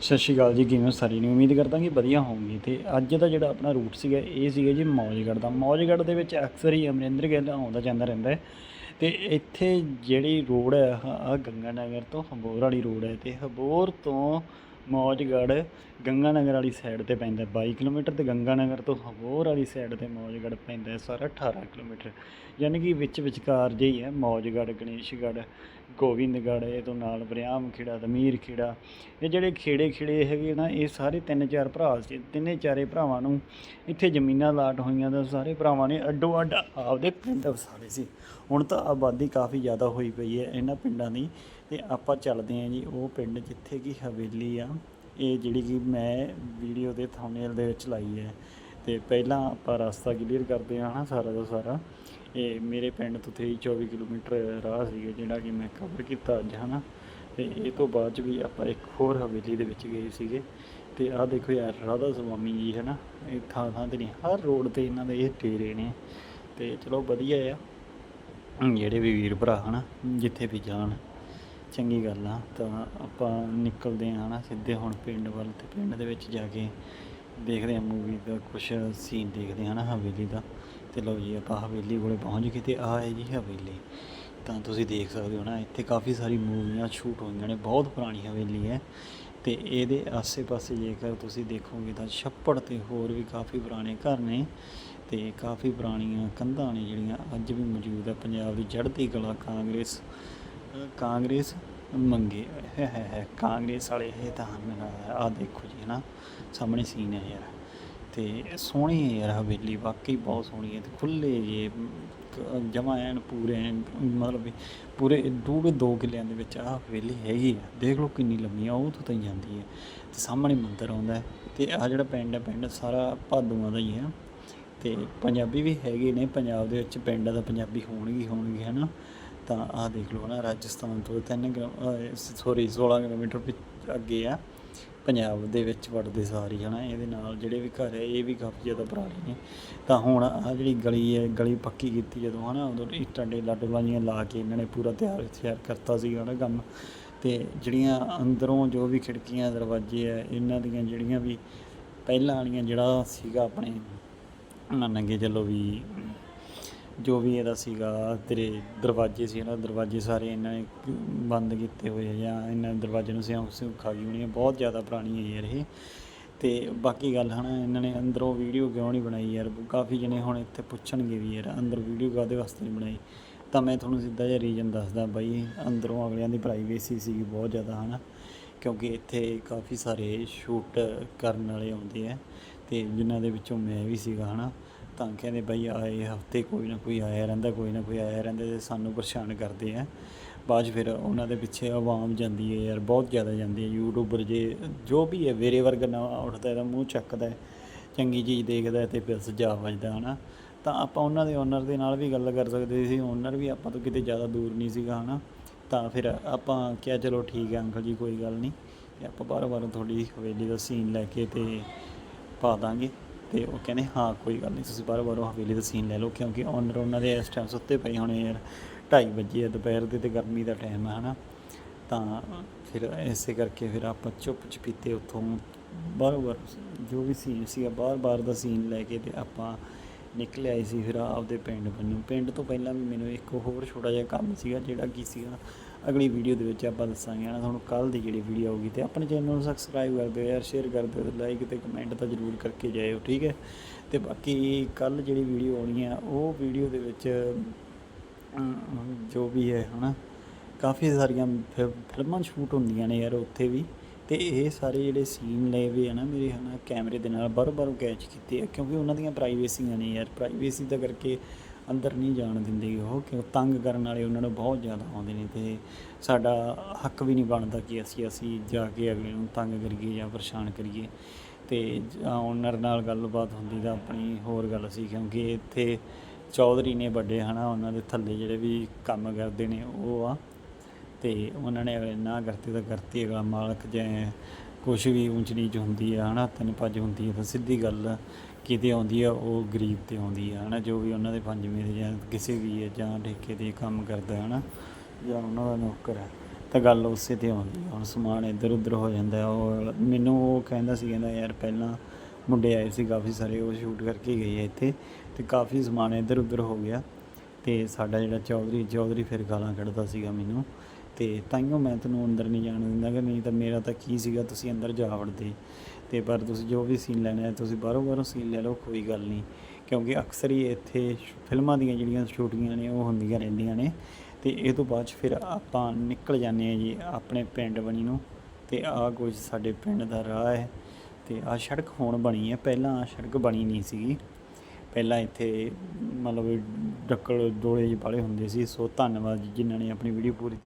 ਸਤਿ ਸ਼੍ਰੀ ਅਕਾਲ ਜੀ, ਕਿਵੇਂ ਹੋ? ਸਾਰੇ ਨੂੰ ਉਮੀਦ ਕਰਦਾ ਕਿ ਵਧੀਆ ਹੋਵੋਗੇ। ਤੇ ਅੱਜ ਦਾ ਜਿਹੜਾ ਆਪਣਾ ਰੂਟ ਸੀਗਾ, ਇਹ ਸੀਗਾ ਜੀ ਮੌਜਗੜ੍ਹ ਦਾ। ਮੌਜਗੜ੍ਹ ਦੇ ਵਿੱਚ ਅਕਸਰ ਹੀ ਅਮਰਿੰਦਰ ਗਿੱਲ ਆਉਂਦਾ ਜਾਂਦਾ ਰਹਿੰਦਾ ਹੈ। ਤੇ ਇੱਥੇ ਜਿਹੜੀ ਰੋਡ ਹੈ ਆ ਗੰਗਾ ਨਗਰ ਤੋਂ ਹਬੋਰ ਵਾਲੀ ਰੋਡ ਹੈ। ਤੇ ਹਬੋਰ ਤੋਂ ਮੌਜਗੜ੍ਹ ਗੰਗਾ ਨਗਰ ਵਾਲੀ ਸਾਈਡ ਤੇ ਪੈਂਦਾ 22 ਕਿਲੋਮੀਟਰ ਤੇ ਗੰਗਾ ਨਗਰ ਤੋਂ ਹਬੋਰ ਵਾਲੀ ਸਾਈਡ ਤੇ ਮੌਜਗੜ੍ਹ ਪੈਂਦਾ ਸਾਰਾ 18 ਕਿਲੋਮੀਟਰ। ਯਾਨੀ ਕਿ ਵਿੱਚ ਵਿਚਕਾਰ ਜਿਹੀ ਹੈ ਮੌਜਗੜ੍ਹ, ਗਣੇਸ਼ਗੜ੍ਹ ਗੋਬਿੰਦਗੜ੍ਹ ਇਹ ਤੋਂ ਨਾਲ ਬਰਿਆਮ ਖੇੜਾ ਦਮੀਰ ਖੇੜਾ ਇਹ ਜਿਹੜੇ ਖੇੜੇ ਖੇੜੇ ਹੈਗੇ ਨਾ, ਇਹ ਸਾਰੇ ਤਿੰਨ ਚਾਰ ਭਰਾ ਸੀ। ਤਿੰਨੇ ਚਾਰੇ ਭਰਾਵਾਂ ਨੂੰ ਇੱਥੇ ਜ਼ਮੀਨਾਂ ਲਾਟ ਹੋਈਆਂ ਦਾ ਸਾਰੇ ਭਰਾਵਾਂ ਨੇ ਅੱਡੋ ਅੱਡ ਆਪਦੇ ਪਿੰਡ ਵਸਾਲੇ ਸੀ। ਹੁਣ ਤਾਂ ਆਬਾਦੀ ਕਾਫੀ ਜ਼ਿਆਦਾ ਹੋਈ ਪਈ ਹੈ ਇਹਨਾਂ ਪਿੰਡਾਂ ਦੀ। ਤੇ ਆਪਾਂ ਚੱਲਦੇ ਹਾਂ ਜੀ, ਉਹ ਪਿੰਡ ਜਿੱਥੇ ਕਿ ਹਵੇਲੀ ਆ। ਇਹ ਜਿਹੜੀ ਕਿ ਮੈਂ ਵੀਡੀਓ ਦੇ ਥੰਬਨੇਲ ਦੇ ਵਿੱਚ ਲਾਈ ਹੈ। ਤੇ ਪਹਿਲਾਂ ਆਪਾਂ ਰਸਤਾ ਕਲੀਅਰ ਕਰਦੇ ਹਾਂ ਨਾ ਸਾਰਾ ਦਾ ਸਾਰਾ। ਇਹ ਮੇਰੇ ਪਿੰਡ ਤੋਂ 23 24 ਕਿਲੋਮੀਟਰ ਰਾਹ ਸੀਗਾ, ਜਿਹੜਾ ਕਿ ਮੈਂ ਕਵਰ ਕੀਤਾ ਅੱਜ ਹਨਾ। ਤੇ ਇਹ ਤੋਂ ਬਾਅਦ ਚ ਵੀ ਆਪਾਂ ਇੱਕ ਹੋਰ ਹਵੇਲੀ ਦੇ ਵਿੱਚ ਗਏ ਸੀਗੇ। ਤੇ ਆਹ ਦੇਖੋ ਯਾਰ, ਰਾਧਾ ਸੁਆਮੀ ਜੀ ਹੈ ਨਾ ਇਹ ਥਾਂ ਥਾਂ ਤੇ ਨਹੀਂ ਹਰ ਰੋਡ ਤੇ ਇਹਨਾਂ ਦੇ ਇਹ ਡੇਰੇ ਨੇ। ਤੇ ਚਲੋ ਵਧੀਆ ਆ, ਜਿਹੜੇ ਵੀ ਵੀਰ ਭਰਾ ਹਨਾ, ਜਿੱਥੇ ਵੀ ਜਾਣ। ਚੰਗੀ ਗੱਲ ਆ। ਤਾਂ ਆਪਾਂ ਨਿਕਲਦੇ ਹਾਂ ਨਾ ਸਿੱਧੇ ਹੁਣ ਪਿੰਡ ਵੱਲ ਤੇ ਪਿੰਡ ਦੇ ਵਿੱਚ ਜਾ ਕੇ ਦੇਖਦੇ ਹਾਂ ਮੂਵੀ ਦਾ ਕੁਝ ਸੀਨ ਦੇਖਦੇ ਹਾਂ ਨਾ ਹਵੇਲੀ ਦਾ। ਤੇ ਲਓ ਜੀ ਆਪਾਂ ਹਵੇਲੀ ਕੋਲੇ ਪਹੁੰਚ ਗਏ ਤੇ ਆ ਹੈ ਜੀ ਹਵੇਲੀ। ਤਾਂ ਤੁਸੀਂ ਦੇਖ ਸਕਦੇ ਹੋ ਨਾ ਇੱਥੇ ਕਾਫੀ ਸਾਰੀ ਮੂਵੀਆਂ ਸ਼ੂਟ ਹੋਈਆਂ ਨੇ, ਬਹੁਤ ਪੁਰਾਣੀ ਹਵੇਲੀ ਹੈ। ਤੇ ਇਹਦੇ ਆਸੇ-ਪਾਸੇ ਜੇਕਰ ਤੁਸੀਂ ਦੇਖੋਗੇ ਤਾਂ ਛੱਪੜ ਤੇ ਹੋਰ ਵੀ ਕਾਫੀ ਪੁਰਾਣੇ ਘਰ ਨੇ ਤੇ ਕਾਫੀ ਪੁਰਾਣੀਆਂ ਕੰਧਾਂ ਨੇ ਜਿਹੜੀਆਂ ਅੱਜ ਵੀ ਮੌਜੂਦ ਹੈ ਪੰਜਾਬ ਦੀ ਚੜ੍ਹਦੀ ਕਲਾ ਕਾਂਗਰਸ ਕਾਂਗਰਸ ਮੰਗੇ ਹੈ ਹੈ ਹੈ। ਕਾਂਗਰਸ ਵਾਲੇ ਇਹ ਤਾਂ ਆ ਦੇਖੋ ਜੀ ਨਾ ਸਾਹਮਣੇ ਸੀਨ ਹੈ ਯਾਰ। ਤੇ ਸੋਹਣੀ ਹੈ ਯਾਰ ਹਵੇਲੀ ਵਾਕਈ ਬਹੁਤ ਸੋਹਣੀ ਹੈ। ਤੇ ਖੁੱਲੇ ਜੇ ਜਮਾ ਐਨ ਪੂਰੇ ਮਤਲਬ ਪੂਰੇ ਡੂਢ ਦੋ ਕਿਲਿਆਂ ਦੇ ਵਿੱਚ ਆ ਹਵੇਲੀ ਹੈਗੀ ਆ। ਦੇਖ ਲਓ ਕਿੰਨੀ ਲੰਮੀ ਆ, ਉਹ ਤੋਂ ਤਾਂ ਜਾਂਦੀ ਹੈ। ਤੇ ਸਾਹਮਣੇ ਮੰਦਰ ਆਉਂਦਾ ਹੈ। ਤੇ ਆ ਜਿਹੜਾ ਪਿੰਡ ਹੈ, ਪਿੰਡ ਸਾਰਾ ਭਾਦੂਆਂ ਦਾ ਹੀ ਹੈ। ਤੇ ਪੰਜਾਬੀ ਵੀ ਹੈਗੇ ਨੇ। ਪੰਜਾਬ ਦੇ ਵਿੱਚ ਪਿੰਡਾਂ ਦਾ ਪੰਜਾਬੀ ਹੋਣਗੇ ਹੀ ਹੋਣਗੇ, ਹਨਾ। ਤਾਂ ਆਹ ਦੇਖ ਲਓ ਨਾ, ਰਾਜਸਥਾਨ ਤੋਂ 3 ਸੌਰੀ 16 ਕਿਲੋਮੀਟਰ ਪਿੱਛ- ਅੱਗੇ ਆ। ਪੰਜਾਬ ਦੇ ਵਿੱਚ ਵੜਦੇ ਸਾਰੀ ਹਨਾ ਇਹਦੇ ਨਾਲ ਜਿਹੜੇ ਵੀ ਘਰ ਹੈ ਇਹ ਵੀ ਕਾਫੀ ਜ਼ਿਆਦਾ ਪੁਰਾਣੇ ਨੇ। ਤਾਂ ਹੁਣ ਆ ਜਿਹੜੀ ਗਲੀ ਹੈ ਗਲੀ ਪੱਕੀ ਕੀਤੀ ਜਦੋਂ ਹਨਾ ਉਦੋਂ ਇੱਟਾਂ ਡੇਲਾ ਡੋਲਾਂ ਜਿਹੀਆਂ ਲਾ ਕੇ ਇਹਨਾਂ ਨੇ ਪੂਰਾ ਤਿਆਰ ਤਿਆਰ ਕਰਤਾ ਸੀ ਹਨਾ ਕੰਮ। ਤੇ ਜਿਹੜੀਆਂ ਅੰਦਰੋਂ ਜੋ ਵੀ ਖਿੜਕੀਆਂ, ਦਰਵਾਜ਼ੇ ਆ, ਇਹਨਾਂ ਦੀਆਂ ਜਿਹੜੀਆਂ ਵੀ ਪਹਿਲਾਂ ਵਾਲੀਆਂ ਜਿਹੜਾ ਸੀਗਾ ਆਪਣੇ ਮੰਨ ਚੱਲੋ ਵੀ ਜੋ ਵੀ ਇਹਦਾ ਸੀਗਾ, ਤੇਰੇ ਦਰਵਾਜ਼ੇ ਸੀ ਨਾ, ਦਰਵਾਜ਼ੇ ਸਾਰੇ ਇਹਨਾਂ ਨੇ ਬੰਦ ਕੀਤੇ ਹੋਏ ਆ ਜਾਂ ਇਹਨਾਂ ਦੇ ਦਰਵਾਜ਼ੇ ਨੂੰ ਸਿਉਂ ਸਿਉਂ ਖਾ ਗਈ ਹੋਣੀ ਹੈ ਬਹੁਤ ਜ਼ਿਆਦਾ ਪੁਰਾਣੀ ਹੈ ਯਾਰ ਇਹ। ਤੇ ਬਾਕੀ ਗੱਲ ਹਨਾ, ਇਹਨਾਂ ਨੇ ਅੰਦਰੋਂ ਵੀਡੀਓ ਕਿਉਂ ਨਹੀਂ ਬਣਾਈ ਯਾਰ? ਕਾਫੀ ਜਣੇ ਹੁਣ ਇੱਥੇ ਪੁੱਛਣਗੇ ਵੀ ਯਾਰ, ਅੰਦਰ ਵੀਡੀਓ ਕਾਹਦੇ ਵਾਸਤੇ ਨਹੀਂ ਬਣਾਈ? ਤਾਂ ਮੈਂ ਤੁਹਾਨੂੰ ਸਿੱਧਾ ਜਿਹਾ ਰੀਜਨ ਦੱਸਦਾ ਬਾਈ, ਅੰਦਰੋਂ ਅਗਲਿਆਂ ਦੀ ਪ੍ਰਾਈਵੇਸੀ ਸੀਗੀ ਬਹੁਤ ਜ਼ਿਆਦਾ ਹਨਾ। ਕਿਉਂਕਿ ਇੱਥੇ ਕਾਫੀ ਸਾਰੇ ਸ਼ੂਟ ਕਰਨ ਵਾਲੇ ਆਉਂਦੇ ਆ। ਤੇ ਜਿਨ੍ਹਾਂ ਦੇ ਵਿੱਚੋਂ ਮੈਂ ਵੀ ਸੀਗਾ ਹਨਾ। ਤਾਂ ਕਹਿੰਦੇ ਬਈ ਆਏ ਹਫ਼ਤੇ ਕੋਈ ਨਾ ਕੋਈ ਆਇਆ ਰਹਿੰਦਾ, ਕੋਈ ਨਾ ਕੋਈ ਆਇਆ ਰਹਿੰਦਾ ਤੇ ਸਾਨੂੰ ਪਰੇਸ਼ਾਨ ਕਰਦੇ ਆ। ਬਾਅਦ 'ਚ ਫਿਰ ਉਹਨਾਂ ਦੇ ਪਿੱਛੇ ਆਵਾਮ ਜਾਂਦੀ ਹੈ ਯਾਰ, ਬਹੁਤ ਜ਼ਿਆਦਾ ਜਾਂਦੀ ਹੈ। ਯੂਟਿਊਬਰ ਜੇ ਜੋ ਵੀ ਹੈ ਵੇਰੇ ਵਰਗਾ ਨਾ ਉੱਠਦਾ ਤਾਂ ਮੂੰਹ ਚੱਕਦਾ ਚੰਗੀ ਚੀਜ਼ ਦੇਖਦਾ ਹੈ ਤੇ ਫਿਰ ਸੁਝਾਅ ਵੱਜਦਾ, ਹਨਾ। ਤਾਂ ਆਪਾਂ ਉਹਨਾਂ ਦੇ ਓਨਰ ਦੇ ਨਾਲ ਵੀ ਗੱਲ ਕਰ ਸਕਦੇ ਸੀ। ਓਨਰ ਵੀ ਆਪਾਂ ਤੋਂ ਕਿਤੇ ਜ਼ਿਆਦਾ ਦੂਰ ਨਹੀਂ ਸੀਗਾ, ਹਨਾ। ਤਾਂ ਫਿਰ ਆਪਾਂ ਕਿਹਾ, ਚਲੋ ਠੀਕ ਹੈ ਅੰਕਲ ਜੀ, ਕੋਈ ਗੱਲ ਨਹੀਂ। ਤੇ ਆਪਾਂ ਬਾਰ ਬਾਰ ਤੁਹਾਡੀ ਹਵੇਲੀ ਦਾ ਸੀਨ ਲੈ ਕੇ ਤੇ ਪਾ ਦਾਂਗੇ। ਤੇ ਉਹ ਕਹਿੰਦੇ, ਹਾਂ, ਕੋਈ ਗੱਲ ਨਹੀਂ, ਤੁਸੀਂ ਬਾਰ ਬਾਰ ਉਹ ਹਵੇਲੀ ਦਾ ਸੀਨ ਲੈ ਲਓ, ਕਿਉਂਕਿ ਓਨਰ ਉਹਨਾਂ ਦੇ ਇਸ ਟਾਈਮ ਸੁੱਤੇ ਪਏ ਹੋਣੇ ਯਾਰ 2:30 ਵਜੇ ਆ ਦੁਪਹਿਰ ਦੇ ਤੇ ਗਰਮੀ ਦਾ ਟਾਈਮ ਹੈ ਹਨਾ। ਤਾਂ ਫਿਰ ਐਸੇ ਕਰਕੇ ਫਿਰ ਆਪਾਂ ਚੁੱਪ ਚਪੀਤੇ ਉੱਥੋਂ ਬਾਰ ਬਾਰ ਜੋ ਵੀ ਸੀਨ ਸੀਗਾ ਬਾਰ ਬਾਰ ਦਾ ਸੀਨ ਲੈ ਕੇ ਤੇ ਆਪਾਂ ਨਿਕਲ ਆਏ ਸੀ ਫਿਰ ਆਪਦੇ ਪਿੰਡ ਵੱਲੋਂ। ਪਿੰਡ ਤੋਂ ਪਹਿਲਾਂ ਵੀ ਮੈਨੂੰ ਇੱਕ ਹੋਰ ਛੋਟਾ ਜਿਹਾ ਕੰਮ ਸੀਗਾ, ਜਿਹੜਾ ਕੀ ਸੀਗਾ, ਅਗਲੀ ਵੀਡੀਓ ਦੇ ਵਿੱਚ ਆਪਾਂ ਦੱਸਾਂਗੇ। ਨਾ ਤੁਹਾਨੂੰ ਕੱਲ ਦੀ ਜਿਹੜੀ ਵੀਡੀਓ ਆਊਗੀ ਤੇ ਆਪਣੇ ਚੈਨਲ ਨੂੰ ਸਬਸਕ੍ਰਾਈਬ ਕਰ ਦਿਓ ਯਾਰ ਸ਼ੇਅਰ ਕਰ ਦਿਓ ਲਾਈਕ ਤੇ ਕਮੈਂਟ ਤਾਂ ਜ਼ਰੂਰ ਕਰਕੇ ਜਾਇਓ, ਠੀਕ ਹੈ? ਤੇ ਬਾਕੀ ਕੱਲ ਜਿਹੜੀ ਵੀਡੀਓ ਆਉਣੀ ਆ, ਉਹ ਵੀਡੀਓ ਦੇ ਵਿੱਚ ਜੋ ਵੀ ਹੈ, ਹਨਾ, ਕਾਫੀ ਸਾਰੀਆਂ ਫਿ- ਫਿਲਮਾਂ ਸ਼ੂਟ ਹੁੰਦੀਆਂ ਨੇ ਯਾਰ ਉੱਥੇ ਵੀ। ਤੇ ਇਹ ਸਾਰੇ ਜਿਹੜੇ ਸੀਨ ਲਏ ਵੀ ਆ ਨਾ ਮੇਰੇ ਹਨਾ ਕੈਮਰੇ ਦੇ ਨਾਲ ਬਾਰ-ਬਾਰ ਕੈਚ ਕੀਤੇ ਆ, ਕਿਉਂਕਿ ਉਹਨਾਂ ਦੀਆਂ ਪ੍ਰਾਈਵੇਸੀਆਂ ਨੇ ਯਾਰ ਪ੍ਰਾਈਵੇਸੀ ਦਾ ਕਰਕੇ ਅੰਦਰ ਨਹੀਂ ਜਾਣ ਦਿੰਦੇ ਉਹ, ਕਿਉਂ ਤੰਗ ਕਰਨ ਵਾਲੇ ਉਹਨਾਂ ਨੂੰ ਬਹੁਤ ਜ਼ਿਆਦਾ ਆਉਂਦੇ ਨੇ ਤੇ ਸਾਡਾ ਹੱਕ ਵੀ ਨਹੀਂ ਬਣਦਾ ਕਿ ਅਸੀਂ ਅਸੀਂ ਜਾ ਕੇ ਅਗਲੇ ਨੂੰ ਤੰਗ ਕਰੀਏ ਜਾਂ ਪਰੇਸ਼ਾਨ ਕਰੀਏ। ਤੇ ਓਨਰ ਨਾਲ ਗੱਲਬਾਤ ਹੁੰਦੀ ਤਾਂ ਆਪਣੀ ਹੋਰ ਗੱਲ ਸੀ, ਕਿਉਂਕਿ ਇੱਥੇ ਚੌਧਰੀ ਨੇ ਵੱਡੇ ਹਨਾ, ਉਹਨਾਂ ਦੇ ਥੱਲੇ ਜਿਹੜੇ ਵੀ ਕੰਮ ਕਰਦੇ ਨੇ ਉਹ ਆ। ਤੇ ਉਹਨਾਂ ਨੇ ਅਗਲੇ ਨਾ ਕਰਤੇ ਤਾਂ ਕਰਤੀ ਅਗਲਾ ਮਾਲਕ ਜੇ ਕੁਛ ਵੀ ਉੱਚ ਨੀਚ ਹੁੰਦੀ ਆ, ਹਨਾ, ਤਿੰਨ ਭੱਜ ਹੁੰਦੀ ਆ, ਤਾਂ ਸਿੱਧੀ ਗੱਲ ਕਿਤੇ ਆਉਂਦੀ ਆ, ਉਹ ਗਰੀਬ ਤੇ ਆਉਂਦੀ ਆ, ਹਨਾ, ਜੋ ਵੀ ਉਹਨਾਂ ਦੇ ਪੰਜਵੇਂ ਦੇ ਜਾਂ ਕਿਸੇ ਵੀ ਹੈ ਜਾਂ ਠੇਕੇ ਤੇ ਕੰਮ ਕਰਦਾ, ਹਨਾ, ਜਾਂ ਉਹਨਾਂ ਦਾ ਨੌਕਰ ਹੈ ਤਾਂ ਗੱਲ ਉਸੇ ਤੇ ਆਉਂਦੀ ਆ। ਹੁਣ ਸਮਾਨ ਇੱਧਰ ਉੱਧਰ ਹੋ ਜਾਂਦਾ ਉਹ ਮੈਨੂੰ ਉਹ ਕਹਿੰਦਾ ਸੀ, ਕਹਿੰਦਾ, ਯਾਰ, ਪਹਿਲਾਂ ਮੁੰਡੇ ਆਏ ਸੀ, ਕਾਫੀ ਸਾਰੇ ਉਹ ਸ਼ੂਟ ਕਰਕੇ ਗਏ ਆ ਇੱਥੇ, ਤੇ ਕਾਫੀ ਸਮਾਨ ਇੱਧਰ ਉੱਧਰ ਹੋ ਗਿਆ, ਤੇ ਸਾਡਾ ਜਿਹੜਾ ਚੌਧਰੀ ਚੌਧਰੀ ਫਿਰ ਗਾਲਾਂ ਕੱਢਦਾ ਸੀਗਾ ਮੈਨੂੰ ਤੇ ਤਾਈਓ ਮੈਂ ਤੈਨੂੰ ਅੰਦਰ ਨਹੀਂ ਜਾਣ ਦਿੰਦਾ ਕਿ ਨਹੀਂ ਤਾਂ ਮੇਰਾ ਤਾਂ ਕੀ ਸੀਗਾ, ਤੁਸੀਂ ਅੰਦਰ ਜਾ ਵੜਦੇ। ਤੇ ਪਰ ਤੁਸੀਂ ਜੋ ਵੀ ਸੀਨ ਲੈਣਾ ਹੈ ਤੁਸੀਂ ਬਾਹਰੋਂ ਬਾਹਰੋਂ ਸੀਨ ਲੈ ਲਓ, ਕੋਈ ਗੱਲ ਨਹੀਂ। ਕਿਉਂਕਿ ਅਕਸਰ ਹੀ ਇੱਥੇ ਫਿਲਮਾਂ ਦੀਆਂ ਜਿਹੜੀਆਂ ਸ਼ੂਟਿੰਗਾਂ ਨੇ, ਉਹ ਹੁੰਦੀਆਂ ਰਹਿੰਦੀਆਂ ਨੇ। ਤੇ ਇਹ ਤੋਂ ਬਾਅਦ 'ਚ ਫਿਰ ਆਪਾਂ ਨਿਕਲ ਜਾਂਦੇ ਹਾਂ ਜੀ ਆਪਣੇ ਪਿੰਡ ਬਣੀ ਨੂੰ ਤੇ ਆਹ ਕੁਝ ਸਾਡੇ ਪਿੰਡ ਦਾ ਰਾਹ ਹੈ। ਤੇ ਆਹ ਸੜਕ ਹੁਣ ਬਣੀ ਹੈ। ਪਹਿਲਾਂ ਆਹ ਸੜਕ ਬਣੀ ਨਹੀਂ ਸੀਗੀ। ਪਹਿਲਾਂ ਇੱਥੇ ਮਤਲਬ ਡੱਕਲ ਡੋਲੇ ਜਿਹੇ ਪਾਲੇ ਹੁੰਦੇ ਸੀ। ਸੋ ਧੰਨਵਾਦ ਜੀ ਜਿਨ੍ਹਾਂ ਨੇ ਆਪਣੀ ਵੀਡੀਓ ਪੂਰੀ